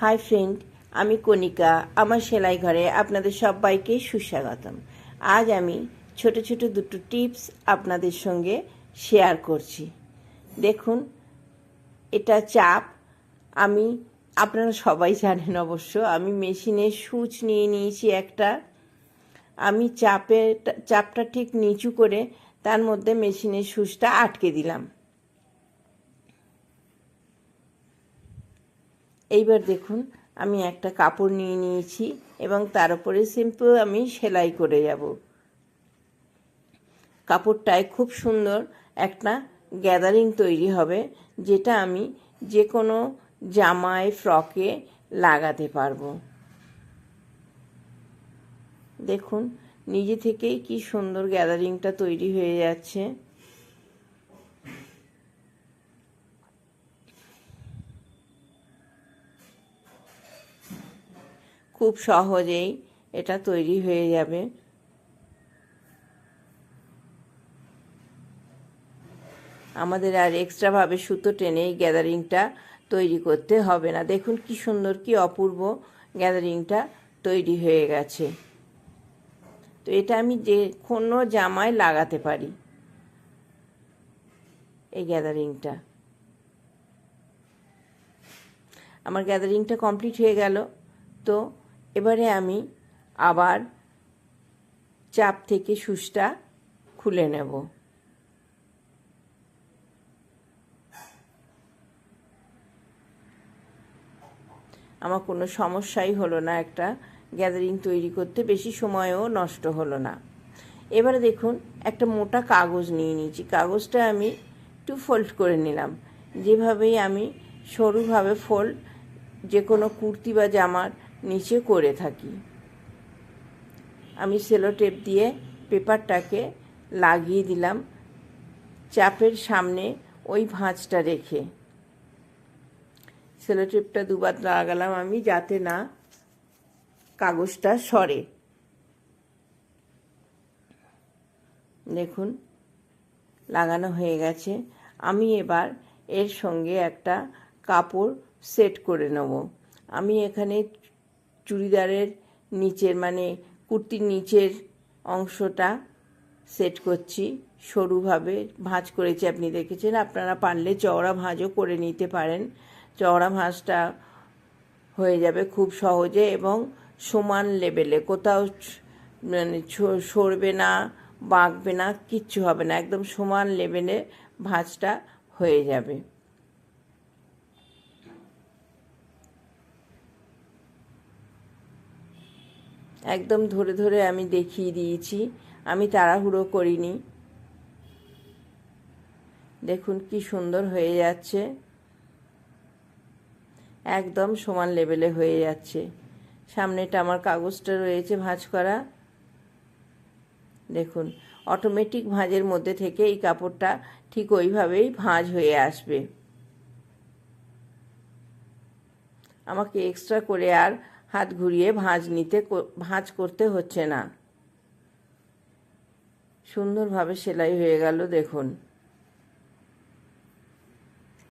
Hi friend, আমি কণিকা, আমার সেলাই ঘরে আপনাদের সবাইকে সুস্বাগতম। আজ আমি ছোট ছোট দুটো টিপস আপনাদের সঙ্গে শেয়ার করছি। দেখুন, এটা চাপ, আমি, আপনারা সবাই জানেন অবশ্য, আমি মেশিনে সুচ নিয়ে নিয়েছি একটা। আমি চাপের, চাপটা ঠিক নিচু করে তার মধ্যে মেশিনের সুচটা আটকে দিলাম। এইবার দেখুন, আমি একটা কাপড় নিয়ে নিয়েছি এবং তার উপরে সিম্পল আমি সেলাই করে যাব। কাপড়টায় খুব সুন্দর একটা গ্যাদারিং তৈরি হবে, যেটা আমি যে কোনো জামায় ফ্রকে লাগাতে পারব। দেখুন, নিজে থেকেই কি সুন্দর গ্যাদারিংটা তৈরি হয়ে যাচ্ছে। খুব সহজেই এটা তৈরি হয়ে যাবে। আমাদের আর এক্সট্রাভাবে সুতো টেনে এই গ্যাদারিংটা তৈরি করতে হবে না। দেখুন কি সুন্দর, কি অপূর্ব গ্যাদারিংটা তৈরি হয়ে গেছে। তো এটা আমি যে কোনো জামায় লাগাতে পারি এই গ্যাদারিংটা। আমার গ্যাদারিংটা কমপ্লিট হয়ে গেল। তো এবারে আমি আবার চাপ থেকে সুসটা খুলে নেব। আমার কোনো সমস্যাই হলো না, একটা গ্যাদারিং তৈরি করতে বেশি সময়ও নষ্ট হলো না। এবারে দেখুন, একটা মোটা কাগজ নিয়ে নিয়েছি। কাগজটা আমি টু ফোল্ড করে নিলাম। যেভাবেই আমি সরুভাবে ফোল্ড যে কোনো কুর্তি বা জামার নিচে করে থাকি। আমি সেলো টেপ দিয়ে পেপারটাকে লাগিয়ে দিলাম চাপের সামনে ওই ভাঁজটা রেখে। সেলো টেপটা দুবার লাগালাম আমি যাতে না কাগজটা সরে। দেখুন, লাগানো হয়ে গেছে। আমি এবার এর সঙ্গে একটা কাপড় সেট করে নেব। আমি এখানে চুড়িদারের নিচের মানে কুর্তির নিচের অংশটা সেট করছি। সরুভাবে ভাঁজ করেছি, আপনি দেখেছেন। আপনারা পারলে চওড়া ভাঁজও করে নিতে পারেন। চওড়া ভাঁজটা হয়ে যাবে খুব সহজে এবং সমান লেভেলে কোথাও মানে সরবে না, বাঁকবে না, কিচ্ছু হবে না। একদম সমান লেভেলে ভাঁজটা হয়ে যাবে। একদম ধরে ধরে আমি দেখিয়ে দিয়েছি। আমি তাড়াহুড়ো করিনি। দেখুন কি সুন্দর হয়ে যাচ্ছে। একদম সমান লেভেলে হয়ে যাচ্ছে। সামনেটা আমার কাগজটা রয়েছে ভাঁজ করা। দেখুন অটোমেটিক ভাঁজের মধ্যে থেকে এই কাপড়টা ঠিক ওইভাবেই ভাঁজ হয়ে আসবে। আমাকে এক্সট্রা করে আর হাত ঘুরিয়ে ভাঁজ নিতে ভাঁজ করতে হচ্ছে না। সুন্দরভাবে সেলাই হয়ে গেল দেখুন।